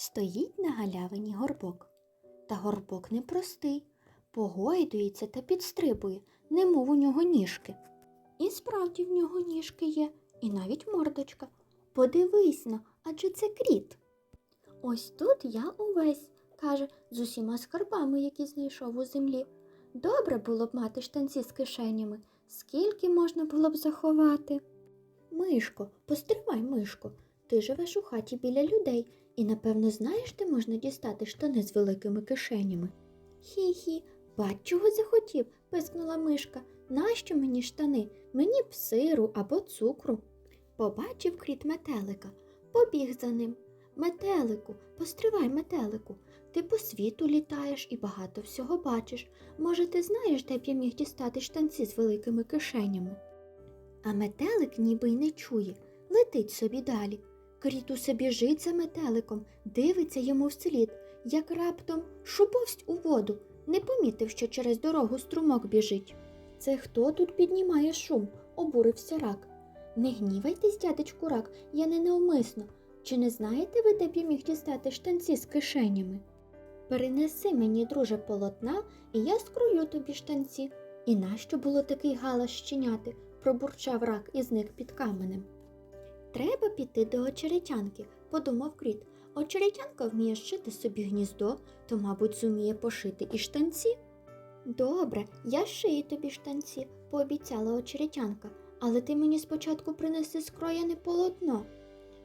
Стоїть на галявині горбок. Та горбок непростий, погойдується та підстрибує, немов у нього ніжки. І справді в нього ніжки є, і навіть мордочка. Подивись на, адже це кріт. Ось тут я увесь, каже, з усіма скарбами, які знайшов у землі. Добре було б мати штанці з кишенями, скільки можна було б заховати. Мишко, постривай, мишко, ти живеш у хаті біля людей і, напевно, знаєш, де можна дістати штани з великими кишенями. Хі-хі, бач, чого захотів, пискнула мишка. Нащо мені штани? Мені б сиру або цукру. Побачив кріт метелика, побіг за ним. Метелику, постривай, метелику, ти по світу літаєш і багато всього бачиш. Може, ти знаєш, де б я міг дістати штанці з великими кишенями? А метелик ніби й не чує, летить собі далі. Кріт усе біжить за метеликом, дивиться йому вслід, як раптом шубовсть у воду, не помітив, що через дорогу струмок біжить. Це хто тут піднімає шум? обурився рак. Не гнівайтесь, дядечку рак, я не навмисно. Чи не знаєте ви, де міг дістати штанці з кишенями? Перенеси мені, друже, полотна, і я скрою тобі штанці. І нащо було такий галас щиняти? пробурчав рак і зник під каменем. Треба піти до очеретянки, подумав кріт. Очеретянка вміє шити собі гніздо, то, мабуть, зуміє пошити і штанці. Добре, я шию тобі штанці, пообіцяла очеретянка, але ти мені спочатку принеси скроєне полотно.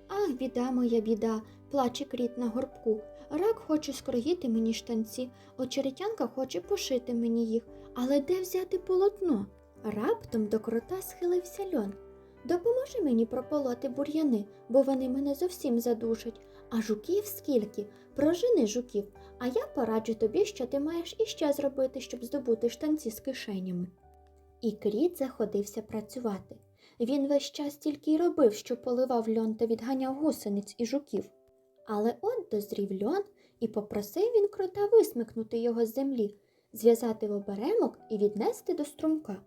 Ах, біда моя біда, плаче кріт на горбку. Рак хоче скроїти мені штанці, очеретянка хоче пошити мені їх, але де взяти полотно? Раптом до крота схилився льон. Допоможи мені прополоти бур'яни, бо вони мене зовсім задушать. А жуків скільки? Прожени жуків, а я пораджу тобі, що ти маєш іще зробити, щоб здобути штанці з кишенями. І кріт заходився працювати. Він весь час тільки й робив, що поливав льон та відганяв гусениць і жуків. Але от дозрів льон і попросив він крота висмикнути його з землі, зв'язати в оберемок і віднести до струмка.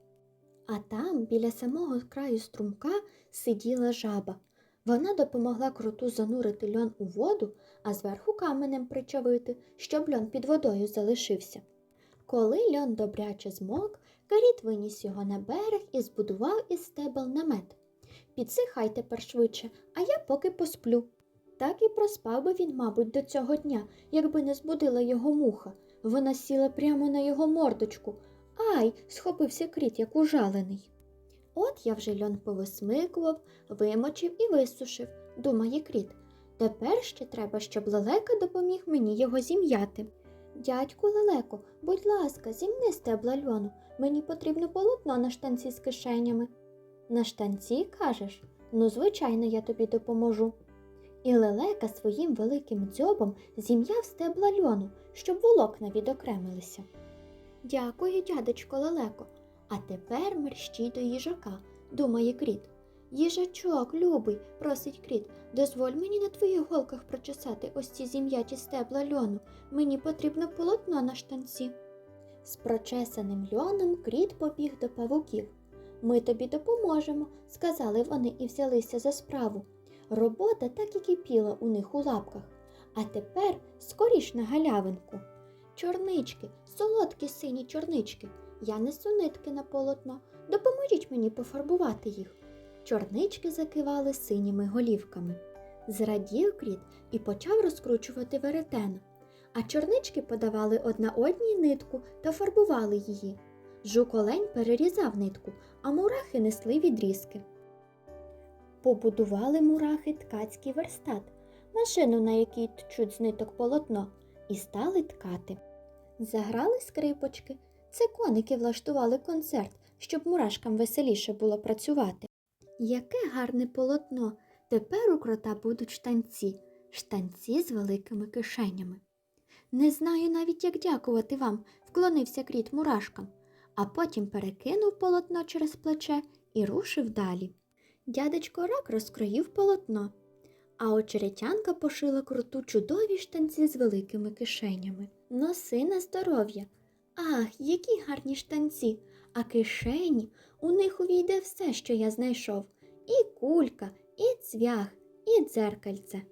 А там, біля самого краю струмка, сиділа жаба. Вона допомогла кроту занурити льон у воду, а зверху каменем причавити, щоб льон під водою залишився. Коли льон добряче змок, Каріт виніс його на берег і збудував із стебел намет. Підсихай тепер швидше, а я поки посплю. Так і проспав би він, мабуть, до цього дня, якби не збудила його муха. Вона сіла прямо на його мордочку. Ай, схопився кріт, як ужалений. От я вже льон повисмикував, вимочив і висушив, думає кріт. Тепер ще треба, щоб лелека допоміг мені його зім'яти. Дядьку лелеко, будь ласка, зімни стебла льону. Мені потрібно полотно на штанці з кишенями. На штанці, кажеш? Ну, звичайно, я тобі допоможу. І лелека своїм великим дзьобом зім'яв стебла льону, щоб волокна відокремилися. Дякую, дядечко лелеко. А тепер мерщій до їжака, думає кріт. Їжачок, любий, просить кріт, дозволь мені на твоїх голках прочесати ось ці зім'яті стебла льону. Мені потрібно полотно на штанці. З прочесаним льоном кріт побіг до павуків. Ми тобі допоможемо, сказали вони і взялися за справу. Робота так і кипіла у них у лапках. А тепер скоріш на галявинку. Чорнички, солодкі сині чорнички. Я несу нитки на полотно. Допоможіть мені пофарбувати їх. Чорнички закивали синіми голівками. Зрадів кріт і почав розкручувати веретено, а чорнички подавали одна одній нитку та фарбували її. Жук-олень перерізав нитку, а мурахи несли відрізки. Побудували мурахи ткацький верстат, машину, на якій тчуть з ниток полотно, і стали ткати. Заграли скрипочки. Це коники влаштували концерт, щоб мурашкам веселіше було працювати. Яке гарне полотно! Тепер у крота будуть штанці, штанці з великими кишенями. Не знаю навіть, як дякувати вам, вклонився кріт мурашкам, а потім перекинув полотно через плече і рушив далі. Дядечко рак розкроїв полотно, а очеретянка пошила круту чудові штанці з великими кишенями. Носи на здоров'я. Ах, які гарні штанці, а кишені у них увійде все, що я знайшов і кулька, і цвях, і дзеркальце.